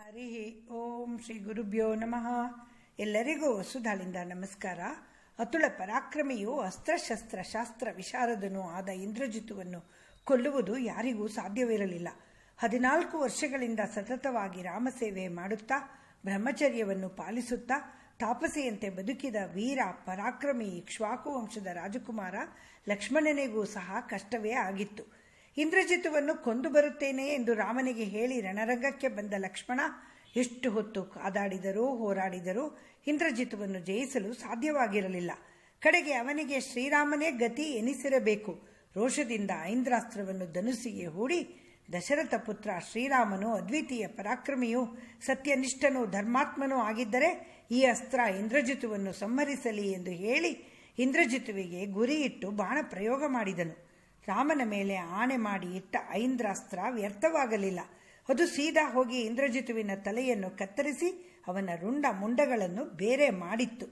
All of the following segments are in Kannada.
ಹರಿ ಓಂ ಶ್ರೀ ಗುರುಭ್ಯೋ ನಮಃ. ಎಲ್ಲರಿಗೂ ವಸುಧಾಳಿಂದ ನಮಸ್ಕಾರ. ಅತುಳ ಪರಾಕ್ರಮಿಯು ಅಸ್ತ್ರಶಸ್ತ್ರ ಶಾಸ್ತ್ರ ವಿಶಾರದನೂ ಆದ ಇಂದ್ರಜಿತುವನ್ನು ಕೊಲ್ಲುವುದು ಯಾರಿಗೂ ಸಾಧ್ಯವಿರಲಿಲ್ಲ. ಹದಿನಾಲ್ಕು ವರ್ಷಗಳಿಂದ ಸತತವಾಗಿ ರಾಮಸೇವೆ ಮಾಡುತ್ತಾ, ಬ್ರಹ್ಮಚರ್ಯವನ್ನು ಪಾಲಿಸುತ್ತಾ, ತಾಪಸೆಯಂತೆ ಬದುಕಿದ ವೀರ, ಪರಾಕ್ರಮಿ ಇಕ್ಷ್ವಾಕು ವಂಶದ ರಾಜಕುಮಾರ ಲಕ್ಷ್ಮಣನಿಗೂ ಸಹ ಕಷ್ಟವೇ ಆಗಿತ್ತು. ಇಂದ್ರಜಿತುವನ್ನು ಕೊಂದು ಬರುತ್ತೇನೆ ಎಂದು ರಾಮನಿಗೆ ಹೇಳಿ ರಣರಂಗಕ್ಕೆ ಬಂದ ಲಕ್ಷ್ಮಣ, ಎಷ್ಟು ಹೊತ್ತು ಕಾದಾಡಿದರೂ ಹೋರಾಡಿದರೂ ಇಂದ್ರಜಿತುವನ್ನು ಜಯಿಸಲು ಸಾಧ್ಯವಾಗಿರಲಿಲ್ಲ. ಕಡೆಗೆ ಅವನಿಗೆ ಶ್ರೀರಾಮನೇ ಗತಿ ಎನಿಸಿರಬೇಕು. ರೋಷದಿಂದ ಐಂದ್ರಾಸ್ತ್ರವನ್ನು ಧನುಸಿಗೆ ಹೂಡಿ ದಶರಥ ಪುತ್ರ ಶ್ರೀರಾಮನು ಅದ್ವಿತೀಯ ಪರಾಕ್ರಮಿಯೂ ಸತ್ಯನಿಷ್ಠನೂ ಧರ್ಮಾತ್ಮನೂ ಆಗಿದ್ದರೆ ಈ ಅಸ್ತ್ರ ಇಂದ್ರಜಿತುವನ್ನು ಸಂಹರಿಸಲಿ ಎಂದು ಹೇಳಿ ಇಂದ್ರಜಿತುವಿಗೆ ಗುರಿಯಿಟ್ಟು ಬಾಣ ಪ್ರಯೋಗ ಮಾಡಿದನು. ರಾಮನ ಮೇಲೆ ಆಣೆ ಮಾಡಿ ಇಟ್ಟ ಐಂದ್ರಾಸ್ತ್ರ ವ್ಯರ್ಥವಾಗಲಿಲ್ಲ. ಅದು ಸೀದಾ ಹೋಗಿ ಇಂದ್ರಜಿತುವಿನ ತಲೆಯನ್ನು ಕತ್ತರಿಸಿ ಅವನ ರುಂಡ ಮುಂಡಗಳನ್ನು ಬೇರೆ ಮಾಡಿತ್ತು.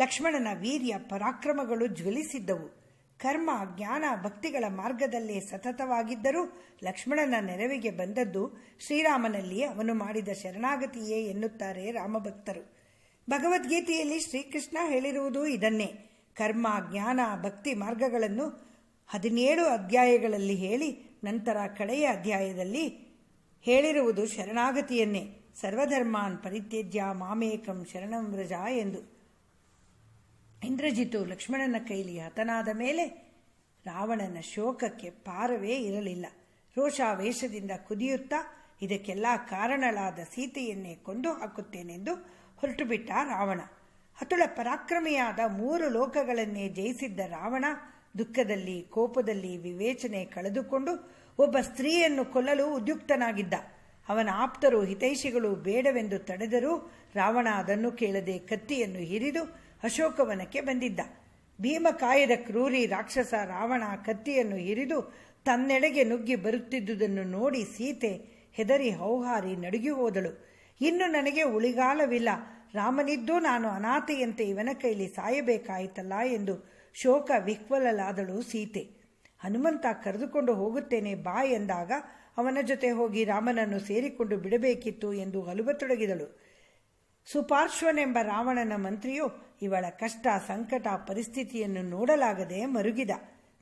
ಲಕ್ಷ್ಮಣನ ವೀರ್ಯ ಪರಾಕ್ರಮಗಳು ಜ್ವಲಿಸಿದ್ದವು. ಕರ್ಮ, ಜ್ಞಾನ, ಭಕ್ತಿಗಳ ಮಾರ್ಗದಲ್ಲೇ ಸತತವಾಗಿದ್ದರೂ ಲಕ್ಷ್ಮಣನ ನೆರವಿಗೆ ಬಂದದ್ದು ಶ್ರೀರಾಮನಲ್ಲಿ ಅವನು ಮಾಡಿದ ಶರಣಾಗತಿಯೇ ಎನ್ನುತ್ತಾರೆ ರಾಮಭಕ್ತರು. ಭಗವದ್ಗೀತೆಯಲ್ಲಿ ಶ್ರೀಕೃಷ್ಣ ಹೇಳಿರುವುದು ಇದನ್ನೇ. ಕರ್ಮ, ಜ್ಞಾನ, ಭಕ್ತಿ ಮಾರ್ಗಗಳನ್ನು ಹದಿನೇಳು ಅಧ್ಯಾಯಗಳಲ್ಲಿ ಹೇಳಿ, ನಂತರ ಕಡೆಯ ಅಧ್ಯಾಯದಲ್ಲಿ ಹೇಳಿರುವುದು ಶರಣಾಗತಿಯನ್ನೇ. ಸರ್ವಧರ್ಮಾನ್ ಪರಿತ್ಯಜ್ಯ ಮಾಮೇಕಂ ಶರಣಂ ವ್ರಜ ಎಂದು. ಇಂದ್ರಜಿತು ಲಕ್ಷ್ಮಣನ ಕೈಲಿ ಹತನಾದ ಮೇಲೆ ರಾವಣನ ಶೋಕಕ್ಕೆ ಪಾರವೇ ಇರಲಿಲ್ಲ. ರೋಷಾವೇಶದಿಂದ ಕುದಿಯುತ್ತಾ ಇದಕ್ಕೆಲ್ಲ ಕಾರಣಳಾದ ಸೀತೆಯನ್ನೇ ಕೊಂದು ಹಾಕುತ್ತೇನೆಂದು ಹೊರಟುಬಿಟ್ಟ ರಾವಣ. ಅತುಳ ಪರಾಕ್ರಮಿಯಾದ ಮೂರು ಲೋಕಗಳನ್ನೇ ಜಯಿಸಿದ್ದ ರಾವಣ ದುಃಖದಲ್ಲಿ, ಕೋಪದಲ್ಲಿ ವಿವೇಚನೆ ಕಳೆದುಕೊಂಡು ಒಬ್ಬ ಸ್ತ್ರೀಯನ್ನು ಕೊಲ್ಲಲು ಉದ್ಯುಕ್ತನಾಗಿದ್ದ. ಅವನ ಆಪ್ತರು ಹಿತೈಷಿಗಳು ಬೇಡವೆಂದು ತಡೆದರೂ ರಾವಣ ಅದನ್ನು ಕೇಳದೆ ಕತ್ತಿಯನ್ನು ಹಿರಿದು ಅಶೋಕವನಕ್ಕೆ ಬಂದಿದ್ದ. ಭೀಮಕಾಯದ ಕ್ರೂರಿ ರಾಕ್ಷಸ ರಾವಣ ಕತ್ತಿಯನ್ನು ಹಿರಿದು ತನ್ನೆಡೆಗೆ ನುಗ್ಗಿ ಬರುತ್ತಿದ್ದುದನ್ನು ನೋಡಿ ಸೀತೆ ಹೆದರಿ ಹೌಹಾರಿ ನಡುಗಿ ಹೋದಳು. ಇನ್ನು ನನಗೆ ಉಳಿಗಾಲವಿಲ್ಲ. ರಾಮನಿದ್ದು ನಾನು ಅನಾಥೆಯಂತೆ ಇವನ ಕೈಲಿ ಸಾಯಬೇಕಾಯಿತಲ್ಲ ಎಂದು ಶೋಕ ವಿಕ್ವಲಲಾದಳು ಸೀತೆ. ಹನುಮಂತ ಕರೆದುಕೊಂಡು ಹೋಗುತ್ತೇನೆ ಬಾ ಎಂದಾಗ ಅವನ ಜೊತೆ ಹೋಗಿ ರಾಮನನ್ನು ಸೇರಿಕೊಂಡು ಬಿಡಬೇಕಿತ್ತು ಎಂದು ಹಲುಬತೊಡಗಿದಳು ಸುಪಾರ್ಶ್ವನೆಂಬ ರಾವಣನ ಮಂತ್ರಿಯು ಇವಳ ಕಷ್ಟ ಸಂಕಟ ಪರಿಸ್ಥಿತಿಯನ್ನು ನೋಡಲಾಗದೆ ಮರುಗಿದ.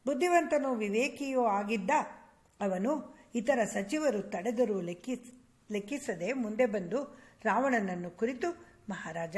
ಬುದ್ಧಿವಂತನೂ ವಿವೇಕಿಯೂ ಆಗಿದ್ದ ಅವನು ಇತರ ಸಚಿವರು ತಡೆದರೂ ಲೆಕ್ಕಿಸ್ ಲೆಕ್ಕಿಸದೆ ಮುಂದೆ ಬಂದು ರಾವಣನನ್ನು ಕುರಿತು, ಮಹಾರಾಜ,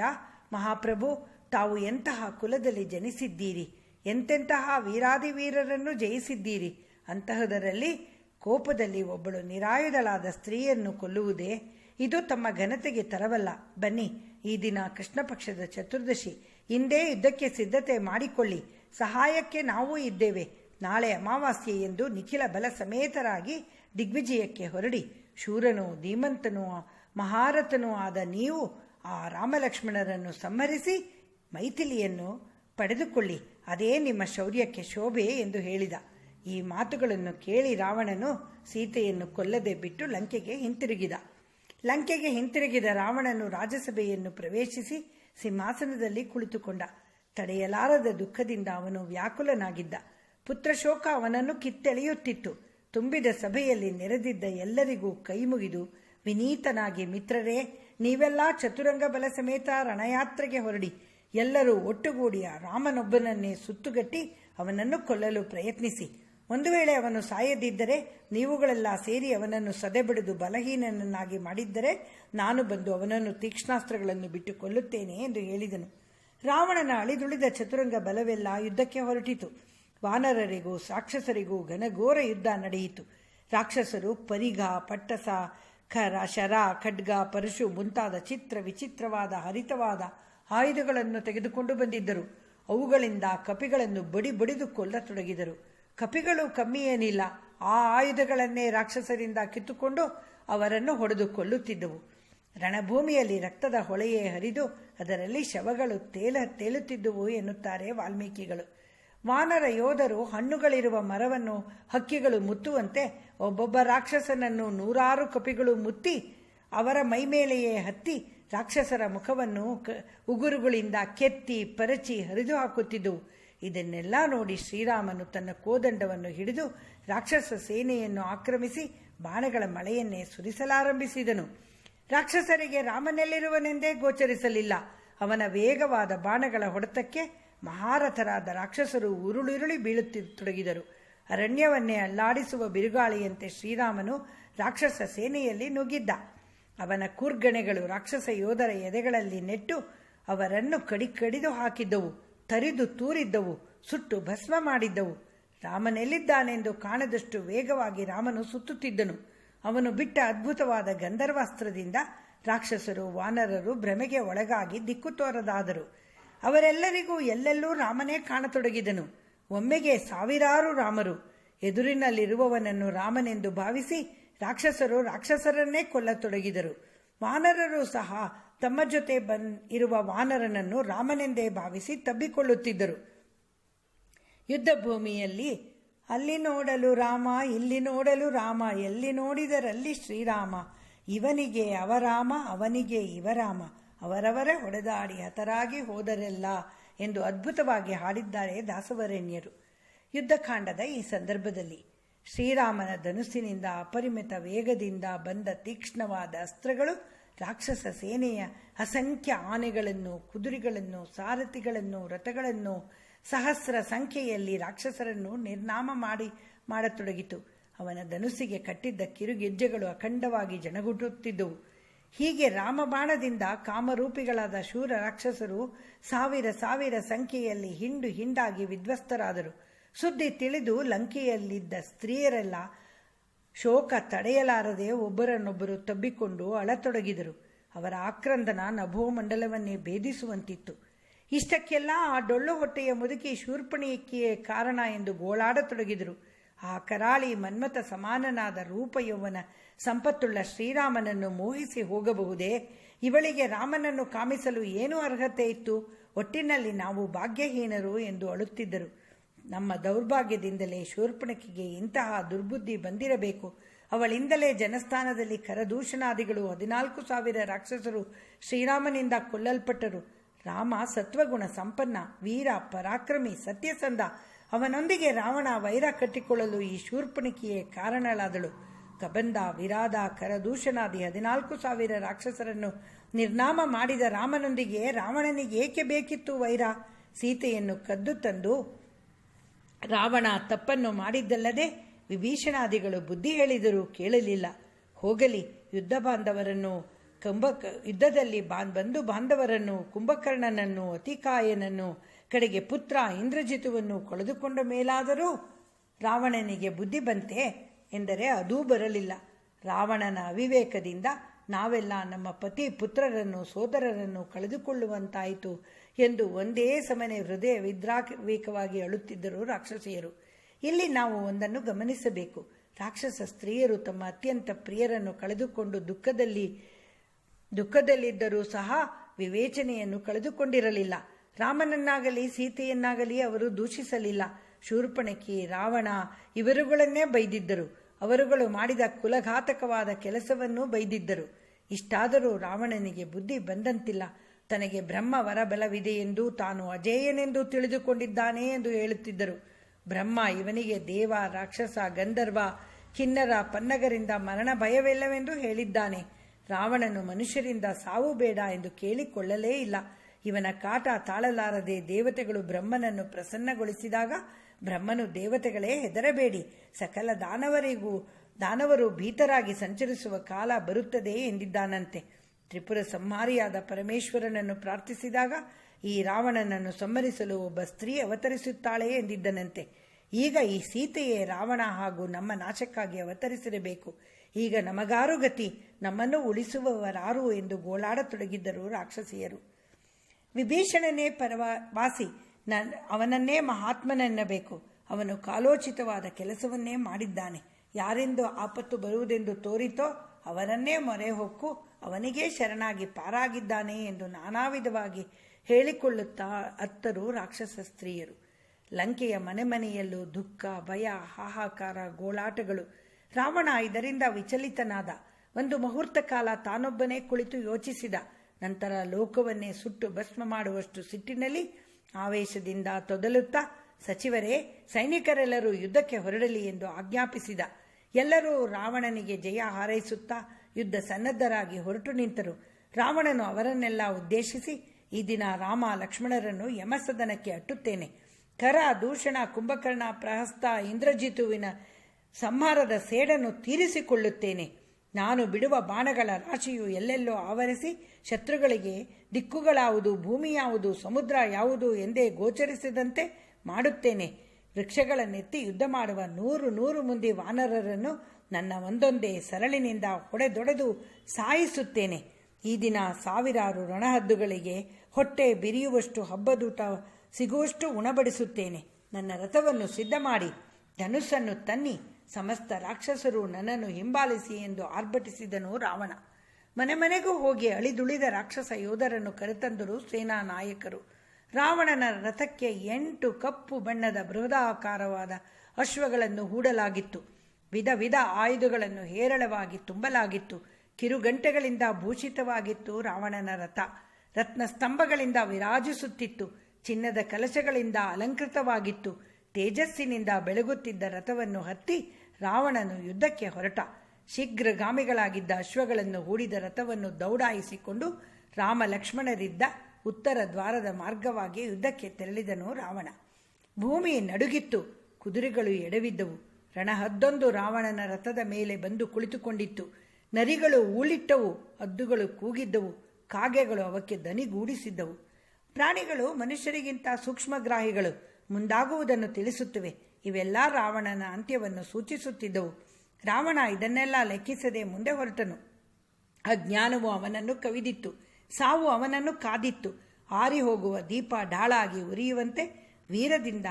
ಮಹಾಪ್ರಭು, ತಾವು ಎಂತಹ ಕುಲದಲ್ಲಿ ಜನಿಸಿದ್ದೀರಿ? ಎಂತೆಂತಹ ವೀರಾದಿವೀರರನ್ನು ಜಯಿಸಿದ್ದೀರಿ? ಅಂತಹದರಲ್ಲಿ ಕೋಪದಲ್ಲಿ ಒಬ್ಬಳು ನಿರಾಯುಧಳಾದ ಸ್ತ್ರೀಯನ್ನು ಕೊಲ್ಲುವುದೇ? ಇದು ತಮ್ಮ ಘನತೆಗೆ ತರವಲ್ಲ. ಬನ್ನಿ, ಈ ದಿನ ಕೃಷ್ಣ ಪಕ್ಷದ ಚತುರ್ದಶಿ. ಇಂದೇ ಯುದ್ಧಕ್ಕೆ ಸಿದ್ಧತೆ ಮಾಡಿಕೊಳ್ಳಿ. ಸಹಾಯಕ್ಕೆ ನಾವೂ ಇದ್ದೇವೆ. ನಾಳೆ ಅಮಾವಾಸ್ಯೆ ಎಂದು ನಿಖಿಲ ಬಲ ಸಮೇತರಾಗಿ ದಿಗ್ವಿಜಯಕ್ಕೆ ಹೊರಡಿ. ಶೂರನು, ಧೀಮಂತನೂ, ಮಹಾರಥನೂ ಆದ ನೀವು ಆ ರಾಮಲಕ್ಷ್ಮಣರನ್ನು ಸಂಹರಿಸಿ ಮೈಥಿಲಿಯನ್ನು ಪಡೆದುಕೊಳ್ಳಿ. ಅದೇ ನಿಮ್ಮ ಶೌರ್ಯಕ್ಕೆ ಶೋಭೆ ಎಂದು ಹೇಳಿದ. ಈ ಮಾತುಗಳನ್ನು ಕೇಳಿ ರಾವಣನು ಸೀತೆಯನ್ನು ಕೊಲ್ಲದೆ ಬಿಟ್ಟು ಲಂಕೆಗೆ ಹಿಂತಿರುಗಿದ. ಲಂಕೆಗೆ ಹಿಂತಿರುಗಿದ ರಾವಣನು ರಾಜಸಭೆಯನ್ನು ಪ್ರವೇಶಿಸಿ ಸಿಂಹಾಸನದಲ್ಲಿ ಕುಳಿತುಕೊಂಡ. ತಡೆಯಲಾರದ ದುಃಖದಿಂದ ಅವನು ವ್ಯಾಕುಲನಾಗಿದ್ದ. ಪುತ್ರಶೋಕ ಅವನನ್ನು ಕಿತ್ತೆಳೆಯುತ್ತಿತ್ತು. ತುಂಬಿದ ಸಭೆಯಲ್ಲಿ ನೆರೆದಿದ್ದ ಎಲ್ಲರಿಗೂ ಕೈಮುಗಿದು ವಿನೀತನಾಗಿ, ಮಿತ್ರರೇ, ನೀವೆಲ್ಲ ಚತುರಂಗ ಬಲ ಸಮೇತ ರಣಯಾತ್ರೆಗೆ ಹೊರಡಿ. ಎಲ್ಲರೂ ಒಟ್ಟುಗೂಡಿಯ ರಾಮನೊಬ್ಬನನ್ನೇ ಸುತ್ತುಗಟ್ಟಿ ಅವನನ್ನು ಕೊಲ್ಲಲು ಪ್ರಯತ್ನಿಸಿ. ಒಂದು ವೇಳೆ ಅವನು ಸಾಯದಿದ್ದರೆ, ನೀವುಗಳೆಲ್ಲ ಸೇರಿ ಅವನನ್ನು ಸದೆಬಿಡಿದು ಬಲಹೀನನನ್ನಾಗಿ ಮಾಡಿದ್ದರೆ, ನಾನು ಬಂದು ಅವನನ್ನು ತೀಕ್ಷ್ಣಾಸ್ತ್ರಗಳನ್ನು ಬಿಟ್ಟು ಕೊಲ್ಲುತ್ತೇನೆ ಎಂದು ಹೇಳಿದನು. ರಾವಣನ ಅಳಿದುಳಿದ ಚತುರಂಗ ಬಲವೆಲ್ಲ ಯುದ್ಧಕ್ಕೆ ಹೊರಟಿತು. ವಾನರರಿಗೂ ರಾಕ್ಷಸರಿಗೂ ಘನಘೋರ ಯುದ್ಧ ನಡೆಯಿತು. ರಾಕ್ಷಸರು ಪರಿಗ ಪಟ್ಟಸ, ಖರ, ಶರ, ಖಡ್ಗ, ಪರಶು ಮುಂತಾದ ಚಿತ್ರ ವಿಚಿತ್ರವಾದ ಹರಿತವಾದ ಆಯುಧಗಳನ್ನು ತೆಗೆದುಕೊಂಡು ಬಂದಿದ್ದರು. ಅವುಗಳಿಂದ ಕಪಿಗಳನ್ನು ಬಡಿ ಬಡಿದು ಕೊಲ್ಲತೊಡಗಿದರು ಕಪಿಗಳು ಕಮ್ಮಿ ಏನಿಲ್ಲ ಆ ಆಯುಧಗಳನ್ನೇ ರಾಕ್ಷಸರಿಂದ ಕಿತ್ತುಕೊಂಡು ಅವರನ್ನು ಹೊಡೆದು ಕೊಲ್ಲುತ್ತಿದ್ದವು ರಣಭೂಮಿಯಲ್ಲಿ ರಕ್ತದ ಹೊಳೆಯೇ ಹರಿದು ಅದರಲ್ಲಿ ಶವಗಳು ತೇಲ ತೇಲುತ್ತಿದ್ದುವು ಎನ್ನುತ್ತಾರೆ ವಾಲ್ಮೀಕಿಗಳು. ವಾನರ ಯೋಧರು ಹಣ್ಣುಗಳಿರುವ ಮರವನ್ನು ಹಕ್ಕಿಗಳು ಮುತ್ತುವಂತೆ ಒಬ್ಬೊಬ್ಬ ರಾಕ್ಷಸನನ್ನು ನೂರಾರು ಕಪಿಗಳು ಮುತ್ತಿ ಅವರ ಮೈಮೇಲೆಯೇ ಹತ್ತಿ ರಾಕ್ಷಸರ ಮುಖವನ್ನು ಉಗುರುಗಳಿಂದ ಕೆತ್ತಿ ಪರಚಿ ಹರಿದು ಹಾಕುತ್ತಿದ್ದವು ಇದನ್ನೆಲ್ಲ ನೋಡಿ ಶ್ರೀರಾಮನು ತನ್ನ ಕೋದಂಡವನ್ನು ಹಿಡಿದು ರಾಕ್ಷಸ ಸೇನೆಯನ್ನು ಆಕ್ರಮಿಸಿ ಬಾಣಗಳ ಮಳೆಯನ್ನೇ ಸುರಿಸಲಾರಂಭಿಸಿದನು. ರಾಕ್ಷಸರಿಗೆ ರಾಮನೆಲ್ಲಿರುವನೆಂದೇ ಗೋಚರಿಸಲಿಲ್ಲ. ಅವನ ವೇಗವಾದ ಬಾಣಗಳ ಹೊಡೆತಕ್ಕೆ ಮಹಾರಥರಾದ ರಾಕ್ಷಸರು ಉರುಳಿರುಳಿ ಬೀಳುತ್ತಿ ತೊಡಗಿದರು ಅರಣ್ಯವನ್ನೇ ಅಲ್ಲಾಡಿಸುವ ಬಿರುಗಾಳಿಯಂತೆ ಶ್ರೀರಾಮನು ರಾಕ್ಷಸ ಸೇನೆಯಲ್ಲಿ ನುಗ್ಗಿದ್ದ. ಅವನ ಕೂರ್ಗಣೆಗಳು ರಾಕ್ಷಸ ಯೋಧರ ಎದೆಗಳಲ್ಲಿ ನೆಟ್ಟು ಅವರನ್ನು ಕಡಿ ಕಡಿದು ಹಾಕಿದ್ದವು, ತರಿದು ತೂರಿದ್ದವು, ಸುಟ್ಟು ಭಸ್ಮ ಮಾಡಿದ್ದವು. ರಾಮನೆಲ್ಲಿದ್ದಾನೆಂದು ಕಾಣದಷ್ಟು ವೇಗವಾಗಿ ರಾಮನು ಸುತ್ತುತ್ತಿದ್ದನು. ಅವನು ಬಿಟ್ಟ ಅದ್ಭುತವಾದ ಗಂಧರ್ವಾಸ್ತ್ರದಿಂದ ರಾಕ್ಷಸರು ವಾನರರು ಭ್ರಮೆಗೆ ಒಳಗಾಗಿ ದಿಕ್ಕು ತೋರದಾದರು. ಅವರೆಲ್ಲರಿಗೂ ಎಲ್ಲೆಲ್ಲೂ ರಾಮನೇ ಕಾಣತೊಡಗಿದನು. ಒಮ್ಮೆಗೆ ಸಾವಿರಾರು ರಾಮರು. ಎದುರಿನಲ್ಲಿರುವವನನ್ನು ರಾಮನೆಂದು ಭಾವಿಸಿ ರಾಕ್ಷಸರು ರಾಕ್ಷಸರನ್ನೇ ಕೊಲ್ಲತೊಡಗಿದರು. ವಾನರರು ಸಹ ತಮ್ಮ ಜೊತೆ ಬನ್, ಇರುವ ವಾನರನನ್ನು ರಾಮನೆಂದೇ ಭಾವಿಸಿ ತಬ್ಬಿಕೊಳ್ಳುತ್ತಿದ್ದರು. ಯುದ್ಧ ಭೂಮಿಯಲ್ಲಿ ಅಲ್ಲಿ ನೋಡಲು ರಾಮ, ಇಲ್ಲಿ ನೋಡಲು ರಾಮ, ಎಲ್ಲಿ ನೋಡಿದರಲ್ಲಿ ಶ್ರೀರಾಮ. ಇವನಿಗೆ ಅವರಾಮ ಅವನಿಗೆ ಇವರಾಮ ಅವರವರೇ ಹೊಡೆದಾಡಿ ಹತರಾಗಿ ಹೋದರೆಲ್ಲ ಎಂದು ಅದ್ಭುತವಾಗಿ ಹಾಡಿದ್ದಾರೆ ದಾಸವರೇಣ್ಯರು. ಯುದ್ಧಕಾಂಡದ ಈ ಸಂದರ್ಭದಲ್ಲಿ ಶ್ರೀರಾಮನ ಧನುಸ್ಸಿನಿಂದ ಅಪರಿಮಿತ ವೇಗದಿಂದ ಬಂದ ತೀಕ್ಷ್ಣವಾದ ಅಸ್ತ್ರಗಳು, ರಾಕ್ಷಸ ಸೇನೆಯ ಅಸಂಖ್ಯ ಆನೆಗಳನ್ನು, ಕುದುರೆಗಳನ್ನು, ಸಾರಥಿಗಳನ್ನು, ರಥಗಳನ್ನು ಸಹಸ್ರ ಸಂಖ್ಯೆಯಲ್ಲಿ ರಾಕ್ಷಸರನ್ನು ನಿರ್ನಾಮ ಮಾಡಿ ಮಾಡತೊಡಗಿತು. ಅವನ ಧನುಸ್ಸಿಗೆ ಕಟ್ಟಿದ್ದ ಕಿರುಗೆಜ್ಜೆಗಳು ಅಖಂಡವಾಗಿ ಜನಗುಟ್ಟುತ್ತಿದ್ದವು ಹೀಗೆ ರಾಮಬಾಣದಿಂದ ಕಾಮರೂಪಿಗಳಾದ ಶೂರ ರಾಕ್ಷಸರು ಸಾವಿರ ಸಾವಿರ ಸಂಖ್ಯೆಯಲ್ಲಿ ಹಿಂಡು ಹಿಂಡಾಗಿ ವಿಧ್ವಸ್ತರಾದರು ಸುದ್ದಿ ತಿಳಿದು ಲಂಕೆಯಲ್ಲಿದ್ದ ಸ್ತ್ರೀಯರೆಲ್ಲ ಶೋಕ ತಡೆಯಲಾರದೆ ಒಬ್ಬರನ್ನೊಬ್ಬರು ತಬ್ಬಿಕೊಂಡು ಅಳತೊಡಗಿದರು. ಅವರ ಆಕ್ರಂದನ ನಭೋಮಂಡಲವನ್ನೇ ಭೇದಿಸುವಂತಿತ್ತು. ಇಷ್ಟಕ್ಕೆಲ್ಲ ಆ ಡೊಳ್ಳು ಹೊಟ್ಟೆಯ ಮುದುಕಿ ಶೂರ್ಪಣಿಕೆಯೇ ಕಾರಣ ಎಂದು ಗೋಳಾಡತೊಡಗಿದರು. ಆ ಕರಾಳಿ ಮನ್ಮಥ ಸಮಾನನಾದ ರೂಪಯೌವನ ಸಂಪತ್ತುಳ್ಳ ಶ್ರೀರಾಮನನ್ನು ಮೋಹಿಸಿ ಹೋಗಬಹುದೇ? ಇವಳಿಗೆ ರಾಮನನ್ನು ಕಾಮಿಸಲು ಏನು ಅರ್ಹತೆ ಇತ್ತು? ಒಟ್ಟಿನಲ್ಲಿ ನಾವು ಭಾಗ್ಯಹೀನರು ಎಂದು ಅಳುತ್ತಿದ್ದರು. ನಮ್ಮ ದೌರ್ಭಾಗ್ಯದಿಂದಲೇ ಶೂರ್ಪಣಕಿಗೆ ಇಂತಹ ದುರ್ಬುದ್ಧಿ ಬಂದಿರಬೇಕು. ಅವಳಿಂದಲೇ ಜನಸ್ಥಾನದಲ್ಲಿ ಕರದೂಷಣಾದಿಗಳು ಹದಿನಾಲ್ಕು ಸಾವಿರ ರಾಕ್ಷಸರು ಶ್ರೀರಾಮನಿಂದ ಕೊಲ್ಲಲ್ಪಟ್ಟರು. ರಾಮ ಸತ್ವಗುಣ ಸಂಪನ್ನ, ವೀರ, ಪರಾಕ್ರಮಿ ಸತ್ಯಸಂಧ ಅವನೊಂದಿಗೆ ರಾವಣ ವೈರ ಕಟ್ಟಿಕೊಳ್ಳಲು ಈ ಶೂರ್ಪಣಿಕೆಯೇ ಕಾರಣಳಾದಳು. ಕಬಂದ ವಿರಾದ ಕರದೂಷಣಾದಿ ಹದಿನಾಲ್ಕು ಸಾವಿರ ರಾಕ್ಷಸರನ್ನು ನಿರ್ನಾಮ ಮಾಡಿದ ರಾಮನೊಂದಿಗೆ ರಾವಣನಿಗೆ ಏಕೆ ಬೇಕಿತ್ತು ವೈರ? ಸೀತೆಯನ್ನು ಕದ್ದು ತಂದು ರಾವಣ ತಪ್ಪನ್ನು ಮಾಡಿದ್ದಲ್ಲದೆ ವಿಭೀಷಣಾದಿಗಳು ಬುದ್ಧಿ ಹೇಳಿದರೂ ಕೇಳಲಿಲ್ಲ. ಹೋಗಲಿ, ಯುದ್ಧ ಬಾಂಧವರನ್ನು ಕಂಬ, ಯುದ್ಧದಲ್ಲಿ ಬಾನ್, ಬಂಧು ಬಾಂಧವರನ್ನು ಕುಂಭಕರ್ಣನನ್ನು, ಅತಿಕಾಯನನ್ನು, ಕಡೆಗೆ ಪುತ್ರ ಇಂದ್ರಜಿತುವನ್ನು ಕಳೆದುಕೊಂಡ ಮೇಲಾದರೂ ರಾವಣನಿಗೆ ಬುದ್ಧಿ ಬಂತೆ ಎಂದರೆ ಅದೂ ಬರಲಿಲ್ಲ. ರಾವಣನ ಅವಿವೇಕದಿಂದ ನಾವೆಲ್ಲ ನಮ್ಮ ಪತಿ ಪುತ್ರರನ್ನು, ಸೋದರರನ್ನು ಕಳೆದುಕೊಳ್ಳುವಂತಾಯಿತು. ಎಂದು ಒಂದೇ ಸಮನೆ ಹೃದಯ ವಿದ್ರಾವೇಕವಾಗಿ ಅಳುತ್ತಿದ್ದರು ರಾಕ್ಷಸಿಯರು. ಇಲ್ಲಿ ನಾವು ಒಂದನ್ನು ಗಮನಿಸಬೇಕು. ರಾಕ್ಷಸ ಸ್ತ್ರೀಯರು ತಮ್ಮ ಅತ್ಯಂತ ಪ್ರಿಯರನ್ನು ಕಳೆದುಕೊಂಡು ದುಃಖದಲ್ಲಿ, ದುಃಖದಲ್ಲಿದ್ದರೂ ಸಹ ವಿವೇಚನೆಯನ್ನು ಕಳೆದುಕೊಂಡಿರಲಿಲ್ಲ. ರಾಮನನ್ನಾಗಲಿ, ಸೀತೆಯನ್ನಾಗಲಿ ಅವರು ದೂಷಿಸಲಿಲ್ಲ. ಶೂರ್ಪಣಕಿ ರಾವಣ ಇವರುಗಳನ್ನೇ ಬೈದಿದ್ದರು. ಅವರುಗಳು ಮಾಡಿದ ಕುಲಘಾತಕವಾದ ಕೆಲಸವನ್ನೂ ಬೈದಿದ್ದರು. ಇಷ್ಟಾದರೂ ರಾವಣನಿಗೆ ಬುದ್ಧಿ ಬಂದಂತಿಲ್ಲ. ತನಗೆ ಬ್ರಹ್ಮ ವರಬಲವಿದೆ ಎಂದು ತಾನು ಅಜೇಯನೆಂದು ತಿಳಿದುಕೊಂಡಿದ್ದಾನೆ ಎಂದು ಹೇಳುತ್ತಿದ್ದರು. ಬ್ರಹ್ಮ ಇವನಿಗೆ ದೇವ, ರಾಕ್ಷಸ, ಗಂಧರ್ವ, ಕಿನ್ನರ, ಪನ್ನಗರಿಂದ ಮರಣ ಭಯವಿಲ್ಲವೆಂದು ಹೇಳಿದ್ದಾನೆ. ರಾವಣನು ಮನುಷ್ಯರಿಂದ ಸಾವು ಬೇಡ ಎಂದು ಕೇಳಿಕೊಳ್ಳಲೇ ಇಲ್ಲ. ಇವನ ಕಾಟ ತಾಳಲಾರದೆ ದೇವತೆಗಳು ಬ್ರಹ್ಮನನ್ನು ಪ್ರಸನ್ನಗೊಳಿಸಿದಾಗ ಬ್ರಹ್ಮನು ದೇವತೆಗಳೇ ಹೆದರಬೇಡಿ. ಸಕಲ ದಾನವರಿಗೂ, ದಾನವರು ಭೀತರಾಗಿ ಸಂಚರಿಸುವ ಕಾಲ ಬರುತ್ತದೆ ಎಂದಿದ್ದಾನಂತೆ. ತ್ರಿಪುರ ಸಂಹಾರಿಯಾದ ಪರಮೇಶ್ವರನನ್ನು ಪ್ರಾರ್ಥಿಸಿದಾಗ ಈ ರಾವಣನನ್ನು ಸಂಹರಿಸಲು ಒಬ್ಬ ಸ್ತ್ರೀ ಅವತರಿಸುತ್ತಾಳೆ ಎಂದಿದ್ದನಂತೆ. ಈಗ ಈ ಸೀತೆಯೇ ರಾವಣ ಹಾಗೂ ನಮ್ಮ ನಾಶಕ್ಕಾಗಿ ಅವತರಿಸಿರಬೇಕು. ಈಗ ನಮಗಾರು ಗತಿ, ನಮ್ಮನ್ನು ಉಳಿಸುವವರಾರು ಎಂದು ಗೋಳಾಡತೊಡಗಿದ್ದರು ರಾಕ್ಷಸಿಯರು. ವಿಭೀಷಣನೇ ಪರವಾಸಿ, ನನ್, ಅವನನ್ನೇ ಮಹಾತ್ಮನೆನ್ನಬೇಕು. ಅವನು ಕಾಲೋಚಿತವಾದ ಕೆಲಸವನ್ನೇ ಮಾಡಿದ್ದಾನೆ. ಯಾರೆಂದು ಆಪತ್ತು ಬರುವುದೆಂದು ತೋರಿತೋ ಅವರನ್ನೇ ಮೊರೆ ಹೊಕ್ಕು. ಅವನಿಗೇ ಶರಣಾಗಿ ಪಾರಾಗಿದ್ದಾನೆ ಎಂದು ನಾನಾ ವಿಧವಾಗಿ ಹೇಳಿಕೊಳ್ಳುತ್ತಾ ಅತ್ತರು ರಾಕ್ಷಸ ಸ್ತ್ರೀಯರು. ಲಂಕೆಯ ಮನೆ ಮನೆಯಲ್ಲೂ ದುಃಖ, ಭಯ, ಹಾಹಾಕಾರ, ಗೋಳಾಟಗಳು. ರಾವಣ ಇದರಿಂದ ವಿಚಲಿತನಾದ. ಒಂದು ಮುಹೂರ್ತ ಕಾಲ ತಾನೊಬ್ಬನೇ ಕುಳಿತು ಯೋಚಿಸಿದ. ನಂತರ ಲೋಕವನ್ನೇ ಸುಟ್ಟು ಭಸ್ಮ ಮಾಡುವಷ್ಟು ಸಿಟ್ಟಿನಲ್ಲಿ ಆವೇಶದಿಂದ ತೊದಲುತ್ತಾ, ಸಚಿವರೇ, ಸೈನಿಕರೆಲ್ಲರೂ ಯುದ್ಧಕ್ಕೆ ಹೊರಡಲಿ ಎಂದು ಆಜ್ಞಾಪಿಸಿದ. ಎಲ್ಲರೂ ರಾವಣನಿಗೆ ಜಯ ಹಾರೈಸುತ್ತಾ ಯುದ್ಧ ಸನ್ನದ್ಧರಾಗಿ ಹೊರಟು ನಿಂತರು. ರಾವಣನು ಅವರನ್ನೆಲ್ಲ ಉದ್ದೇಶಿಸಿ, ಈ ದಿನ ರಾಮ ಲಕ್ಷ್ಮಣರನ್ನು ಯಮಸದನಕ್ಕೆ ಅಟ್ಟುತ್ತೇನೆ. ಕರ, ದೂಷಣ, ಕುಂಭಕರ್ಣ, ಪ್ರಹಸ್ತ, ಇಂದ್ರಜಿತುವಿನ ಸಂಹಾರದ ಸೇಡನ್ನು ತೀರಿಸಿಕೊಳ್ಳುತ್ತೇನೆ. ನಾನು ಬಿಡುವ ಬಾಣಗಳ ರಾಶಿಯು ಎಲ್ಲೆಲ್ಲೋ ಆವರಿಸಿ, ಶತ್ರುಗಳಿಗೆ ದಿಕ್ಕುಗಳಾವುದು ಭೂಮಿ ಯಾವುದು ಸಮುದ್ರ ಯಾವುದು ಎಂದೇ ಗೋಚರಿಸಿದಂತೆ ಮಾಡುತ್ತೇನೆ. ವೃಕ್ಷಗಳನ್ನೆತ್ತಿ ಯುದ್ಧ ಮಾಡುವ ನೂರು ನೂರು ಮಂದಿ ವಾನರರನ್ನು ನನ್ನ ಒಂದೊಂದೇ ಸರಳಿನಿಂದ ಹೊಡೆದೊಡೆದು ಸಾಯಿಸುತ್ತೇನೆ. ಈ ದಿನ ಸಾವಿರಾರು ರಣಹದ್ದುಗಳಿಗೆ ಹೊಟ್ಟೆ ಬಿರಿಯುವಷ್ಟು ಹಬ್ಬದೂಟ ಸಿಗುವಷ್ಟು ಉಣಬಡಿಸುತ್ತೇನೆ. ನನ್ನ ರಥವನ್ನು ಸಿದ್ಧ ಮಾಡಿ ಧನುಸ್ಸನ್ನು ತನ್ನಿ, ಸಮಸ್ತ ರಾಕ್ಷಸರು ನನ್ನನ್ನು ಹಿಂಬಾಲಿಸಿ ಎಂದು ಆರ್ಭಟಿಸಿದನು ರಾವಣ. ಮನೆ ಮನೆಗೂ ಹೋಗಿ ಅಳಿದುಳಿದ ರಾಕ್ಷಸ ಯೋಧರನ್ನು ಕರೆತಂದರು ಸೇನಾ ನಾಯಕರು. ರಾವಣನ ರಥಕ್ಕೆ ಎಂಟು ಕಪ್ಪು ಬಣ್ಣದ ಬೃಹದಾಕಾರವಾದ ಅಶ್ವಗಳನ್ನು ಹೂಡಲಾಗಿತ್ತು. ವಿಧ ವಿಧ ಆಯುಧಗಳನ್ನು ಹೇರಳವಾಗಿ ತುಂಬಲಾಗಿತ್ತು. ಕಿರುಗಂಟೆಗಳಿಂದ ಭೂಷಿತವಾಗಿತ್ತು ರಾವಣನ ರಥ. ರತ್ನ ಸ್ತಂಭಗಳಿಂದ ವಿರಾಜಿಸುತ್ತಿತ್ತು. ಚಿನ್ನದ ಕಲಶಗಳಿಂದ ಅಲಂಕೃತವಾಗಿತ್ತು. ತೇಜಸ್ಸಿನಿಂದ ಬೆಳಗುತ್ತಿದ್ದ ರಥವನ್ನು ಹತ್ತಿ ರಾವಣನು ಯುದ್ಧಕ್ಕೆ ಹೊರಟ. ಶೀಘ್ರಗಾಮಿಗಳಾಗಿದ್ದ ಅಶ್ವಗಳನ್ನು ಹೂಡಿದ ರಥವನ್ನು ದೌಡಾಯಿಸಿಕೊಂಡು ರಾಮ ಲಕ್ಷ್ಮಣರಿದ್ದ ಉತ್ತರ ದ್ವಾರದ ಮಾರ್ಗವಾಗಿ ಯುದ್ಧಕ್ಕೆ ತೆರಳಿದನು ರಾವಣ. ಭೂಮಿ ನಡುಗಿತ್ತು. ಕುದುರೆಗಳು ಎಡವಿದ್ದವು. ರಣಹದ್ದೊಂದು ರಾವಣನ ರಥದ ಮೇಲೆ ಬಂದು ಕುಳಿತುಕೊಂಡಿತ್ತು. ನರಿಗಳು ಊಳಿಟ್ಟವು, ಹದ್ದುಗಳು ಕೂಗಿದ್ದವು, ಕಾಗೆಗಳು ಅವಕ್ಕೆ ದನಿಗೂಡಿಸಿದ್ದವು. ಪ್ರಾಣಿಗಳು ಮನುಷ್ಯರಿಗಿಂತ ಸೂಕ್ಷ್ಮಗ್ರಾಹಿಗಳು, ಮುಂದಾಗುವುದನ್ನು ತಿಳಿಸುತ್ತವೆ. ಇವೆಲ್ಲ ರಾವಣನ ಅಂತ್ಯವನ್ನು ಸೂಚಿಸುತ್ತಿದ್ದವು. ರಾವಣ ಇದನ್ನೆಲ್ಲ ಲೆಕ್ಕಿಸದೆ ಮುಂದೆ ಹೊರಟನು. ಅಜ್ಞಾನವು ಅವನನ್ನು ಕವಿದಿತ್ತು, ಸಾವು ಅವನನ್ನು ಕಾದಿತ್ತು. ಆರಿ ಹೋಗುವ ದೀಪ ಡಾಳಾಗಿ ಉರಿಯುವಂತೆ ವೀರದಿಂದ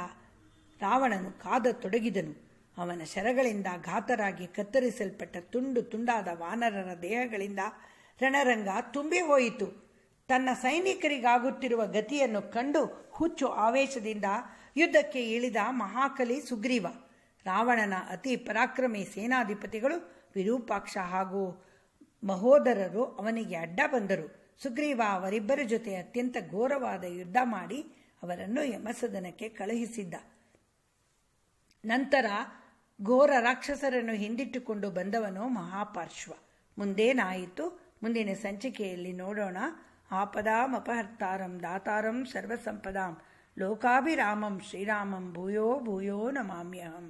ರಾವಣನು ಕಾದ ತೊಡಗಿದನು. ಅವನ ಶರಗಳಿಂದ ಘಾತರಾಗಿ ಕತ್ತರಿಸಲ್ಪಟ್ಟ ತುಂಡು ತುಂಡಾದ ವಾನರರ ದೇಹಗಳಿಂದ ರಣರಂಗ ತುಂಬಿ ಹೋಯಿತು. ತನ್ನ ಸೈನಿಕರಿಗಾಗುತ್ತಿರುವ ಗತಿಯನ್ನು ಕಂಡು ಹುಚ್ಚು ಆವೇಶದಿಂದ ಯುದ್ಧಕ್ಕೆ ಇಳಿದ ಮಹಾಕಲಿ ಸುಗ್ರೀವ, ರಾವಣನ ಅತಿ ಪರಾಕ್ರಮಿ ಸೇನಾಧಿಪತಿಗಳು ವಿರೂಪಾಕ್ಷ ಹಾಗೂ ಮಹೋದರರು ಅವನಿಗೆ ಅಡ್ಡ ಬಂದರು. ಸುಗ್ರೀವ ಅವರಿಬ್ಬರ ಜೊತೆ ಅತ್ಯಂತ ಘೋರವಾದ ಯುದ್ಧ ಮಾಡಿ ಅವರನ್ನು ಯಮಸದನಕ್ಕೆ ಕಳುಹಿಸಿದ್ದ. ನಂತರ ಘೋರ ರಾಕ್ಷಸರನ್ನು ಹಿಂದಿಟ್ಟುಕೊಂಡು ಬಂದವನು ಮಹಾಪಾರ್ಶ್ವ ಮುಂದೇನಾಯಿತು ಮುಂದಿನ ಸಂಚಿಕೆಯಲ್ಲಿ ನೋಡೋಣ ಆಪದಾಮಪಹರ್ತಾರಂ ದಾತಾರಂ ಸರ್ವಸಂಪದಾಂ ಲೋಕಾಭಿರಾಮಂ ಶ್ರೀರಾಮಂ ಭೂಯೋ ಭೂಯೋ ನಮಾಮ್ಯಹಂ